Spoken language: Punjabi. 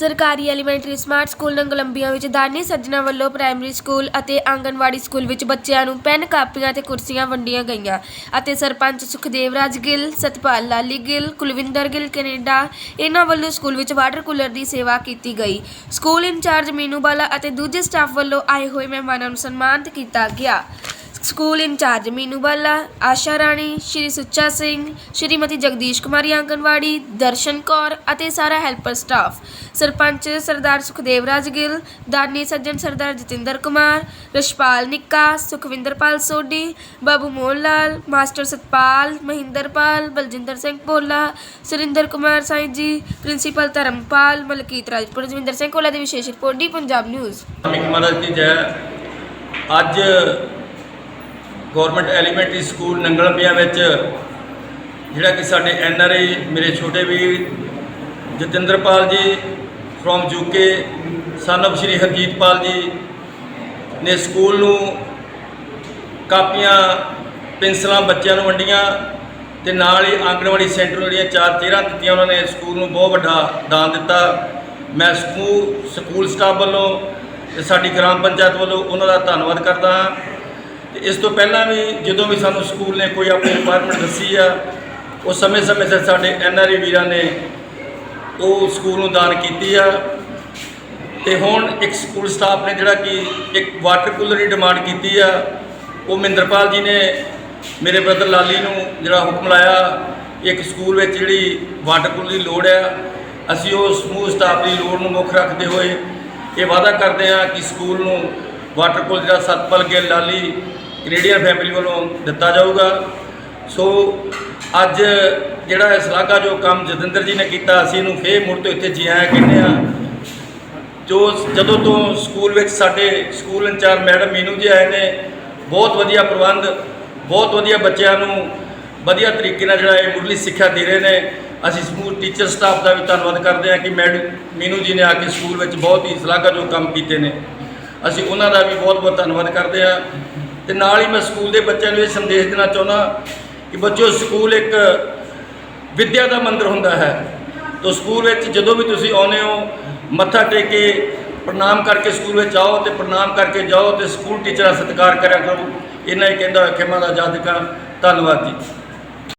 ਸਰਕਾਰੀ ਐਲੀਮੈਂਟਰੀ ਸਮਾਰਟ ਸਕੂਲ ਨੰਗਲੰਬੀਆਂ ਵਿੱਚ ਦਾਨੀ ਸੱਜਣਾ ਵੱਲੋਂ ਪ੍ਰਾਇਮਰੀ ਸਕੂਲ ਅਤੇ ਆਂਗਣਵਾੜੀ ਸਕੂਲ ਵਿੱਚ ਬੱਚਿਆਂ ਨੂੰ ਪੈਨ ਕਾਪੀਆਂ ਤੇ ਕੁਰਸੀਆਂ ਵੰਡੀਆਂ ਗਈਆਂ ਅਤੇ ਸਰਪੰਚ ਸੁਖਦੇਵ ਰਾਜ ਗਿੱਲ, ਸਤਪਾਲ ਲਾਲੀ ਗਿੱਲ, ਕੁਲਵਿੰਦਰ ਗਿੱਲ ਕੈਨੇਡਾ, ਇਹਨਾਂ ਵੱਲੋਂ ਸਕੂਲ ਵਿੱਚ ਵਾਟਰ ਕੂਲਰ ਦੀ ਸੇਵਾ ਕੀਤੀ ਗਈ। ਸਕੂਲ ਇੰਚਾਰਜ ਮੀਨੂਬਾਲਾ ਅਤੇ ਦੂਜੇ ਸਟਾਫ ਵੱਲੋਂ ਆਏ ਹੋਏ ਮਹਿਮਾਨਾਂ ਨੂੰ ਸਨਮਾਨਿਤ ਕੀਤਾ ਗਿਆ। ਸਕੂਲ ਇੰਚਾਰਜ ਮੀਨੂ ਬਾਲਾ, ਆਸ਼ਾ ਰਾਣੀ, ਸ਼੍ਰੀ ਸੁੱਚਾ ਸਿੰਘ, ਸ਼੍ਰੀਮਤੀ ਜਗਦੀਸ਼ ਕੁਮਾਰੀ ਆਂਗਨਵਾੜੀ ਦਰਸ਼ਨ ਕੌਰ ਅਤੇ ਸਾਰਾ ਹੈਲਪਰ ਸਟਾਫ। ਸਰਪੰਚ ਸਰਦਾਰ ਸੁਖਦੇਵ ਰਾਜ ਗਿੱਲ, ਦਾਨੀ ਸੱਜਣ ਸਰਦਾਰ ਜਤਿੰਦਰ ਕੁਮਾਰ ਰਸ਼ਪਾਲ ਨਿੱਕਾ, ਸੁਖਵਿੰਦਰਪਾਲ ਸੋਢੀ, ਬਾਬੂ ਮੋਹਨ ਲਾਲ ਮਾਸਟਰ ਸਤਪਾਲ, ਮਹਿੰਦਰਪਾਲ, ਬਲਜਿੰਦਰ ਸਿੰਘ ਭੋਲਾ, ਸੁਰਿੰਦਰ ਕੁਮਾਰ ਸਾਈਂ ਜੀ, ਪ੍ਰਿੰਸੀਪਲ ਧਰਮਪਾਲ, ਮਲਕੀਤ ਰਾਜਪੁਰ ਜਵਿੰਦਰ ਸਿੰਘ ਕੋਲਾ ਦੀ ਵਿਸ਼ੇਸ਼ ਰਿਪੋਰਟ ਡੀ ਪੰਜਾਬ ਨਿਊਜ਼। ਮਿਕ ਮਹਾਰਾਜ ਜੈ। ਅੱਜ ਗਵਰਨਮੈਂਟ ਐਲੀਮੈਂਟਰੀ ਸਕੂਲ ਨੰਗਲਪੀਆਂ ਵਿੱਚ ਜਿਹੜਾ ਕਿ ਸਾਡੇ ਐਨ ਆਰ ਆਈ ਮੇਰੇ ਛੋਟੇ ਵੀਰ Jatinderpal ji from UK son of Shri Harjitpal ji ਨੇ ਸਕੂਲ ਨੂੰ ਕਾਪੀਆਂ ਪੈਨਸਲਾਂ ਬੱਚਿਆਂ ਨੂੰ ਵੰਡੀਆਂ ਤੇ ਨਾਲ ਹੀ ਆਂਗਣਵਾੜੀ ਸੈਂਟਰ ਨੂੰ ਜਿਹੜੀਆਂ ਚਾਰ ਚੇਅਰਾਂ ਦਿੱਤੀਆਂ ਉਹਨਾਂ ਨੇ ਸਕੂਲ ਨੂੰ ਬਹੁਤ ਵੱਡਾ ਦਾਨ ਦਿੱਤਾ। ਮੈਂ ਸਕੂਲ ਸਕੂਲ ਸਟਾਫ ਵੱਲੋਂ ਤੇ ਸਾਡੀ ਗ੍ਰਾਮ ਪੰਚਾਇਤ ਵੱਲੋਂ ਉਹਨਾਂ ਦਾ ਧੰਨਵਾਦ ਕਰਦਾ ਹਾਂ। ਇਸ ਤੋਂ ਪਹਿਲਾਂ ਵੀ ਜਦੋਂ ਵੀ ਸਾਨੂੰ ਸਕੂਲ ਨੇ ਕੋਈ ਆਪਣੀ ਰਿਕੁਆਇਰਮੈਂਟ ਦੱਸੀ ਆ, ਉਹ ਸਮੇਂ-ਸਮੇਂ ਸਿਰ ਸਾਡੇ ਐਨ ਆਰ ਆਈ ਵੀਰਾਂ ਨੇ ਉਹ ਸਕੂਲ ਨੂੰ ਦਾਨ ਕੀਤੀ ਆ। ਤੇ ਹੁਣ ਇੱਕ ਸਕੂਲ ਸਟਾਫ ਨੇ ਜਿਹੜਾ ਕਿ ਇੱਕ ਵਾਟਰ ਕੂਲਰ ਦੀ ਡਿਮਾਂਡ ਕੀਤੀ ਆ, ਉਹ ਮਹਿੰਦਰਪਾਲ ਜੀ ਨੇ ਮੇਰੇ ਬ੍ਰਦਰ ਲਾਲੀ ਨੂੰ ਜਿਹੜਾ ਹੁਕਮ ਲਾਇਆ, ਇੱਕ ਸਕੂਲ ਵਿੱਚ ਜਿਹੜੀ ਵਾਟਰ ਕੂਲਰ ਦੀ ਲੋੜ ਆ, ਅਸੀਂ ਉਹ ਸਮੂਹ ਸਟਾਫ ਦੀ ਲੋੜ ਨੂੰ ਮੁੱਖ ਰੱਖਦੇ ਹੋਏ ਇਹ ਵਾਅਦਾ ਕਰਦੇ ਹਾਂ ਕਿ ਸਕੂਲ ਨੂੰ ਵਾਟਰ ਕੂਲਰ ਜਿਹੜਾ ਸਤਪਾਲ ਗਿੱਲ ਲਾਲੀ ਕੈਨੇਡੀਅਨ ਫੈਮਿਲੀ ਵੱਲੋਂ ਦਿੱਤਾ ਜਾਊਗਾ। ਸੋ ਅੱਜ ਜਿਹੜਾ ਇਹ ਸ਼ਲਾਘਾ ਜੋ ਕੰਮ ਜਤਿੰਦਰ ਜੀ ਨੇ ਕੀਤਾ, ਅਸੀਂ ਇਹਨੂੰ ਫੇਰ ਮੁੜ ਤੋਂ ਇੱਥੇ ਜੀ ਆਇਆਂ ਕਹਿੰਦੇ ਆ ਜੋ ਜਦੋਂ ਤੋਂ ਸਕੂਲ ਵਿੱਚ ਸਾਡੇ ਸਕੂਲ ਇੰਚਾਰਜ ਮੈਡਮ ਮੀਨੂ ਜੀ ਆਏ ਨੇ, ਬਹੁਤ ਵਧੀਆ ਪ੍ਰਬੰਧ, ਬਹੁਤ ਵਧੀਆ ਬੱਚਿਆਂ ਨੂੰ ਵਧੀਆ ਤਰੀਕੇ ਨਾਲ ਜਿਹੜਾ ਇਹ ਮੁੱਢਲੀ ਸਿੱਖਿਆ ਦੇ ਰਹੇ ਨੇ। ਅਸੀਂ ਸਮੂਹ ਟੀਚਰ ਸਟਾਫ ਦਾ ਵੀ ਧੰਨਵਾਦ ਕਰਦੇ ਹਾਂ ਕਿ ਮੈਡਮ ਮੀਨੂ ਜੀ ਨੇ ਆ ਕੇ ਸਕੂਲ ਵਿੱਚ ਬਹੁਤ ਹੀ ਸ਼ਲਾਘਾ ਕੰਮ ਕੀਤੇ ਨੇ। ਅਸੀਂ ਉਹਨਾਂ ਦਾ ਵੀ ਬਹੁਤ ਬਹੁਤ ਧੰਨਵਾਦ ਕਰਦੇ ਹਾਂ। ਤੇ ਨਾਲ ਹੀ ਮੈਂ ਸਕੂਲ ਦੇ ਬੱਚਿਆਂ ਨੂੰ ਇਹ ਸੰਦੇਸ਼ ਦੇਣਾ ਚਾਹੁੰਦਾ ਕਿ ਬੱਚਿਓ, ਸਕੂਲ ਇੱਕ ਵਿੱਦਿਆ ਦਾ ਮੰਦਿਰ ਹੁੰਦਾ ਹੈ। ਤੋ ਸਕੂਲ ਵਿੱਚ ਜਦੋਂ ਵੀ ਤੁਸੀਂ ਆਉਂਦੇ ਹੋ, ਮੱਥਾ ਟੇਕ ਕੇ ਪ੍ਰਣਾਮ ਕਰਕੇ ਸਕੂਲ ਵਿੱਚ ਆਓ ਤੇ ਪ੍ਰਣਾਮ ਕਰਕੇ ਜਾਓ ਤੇ ਸਕੂਲ ਟੀਚਰਾਂ ਸਤਿਕਾਰ ਕਰਿਆ ਕਰੋ। ਇਹਨਾਂ ਹੀ ਕਹਿੰਦਾ ਹੋਇਆ ਖਿਮਾ ਦਾ ਜਾਦਕਾ ਧੰਨਵਾਦ ਜੀ।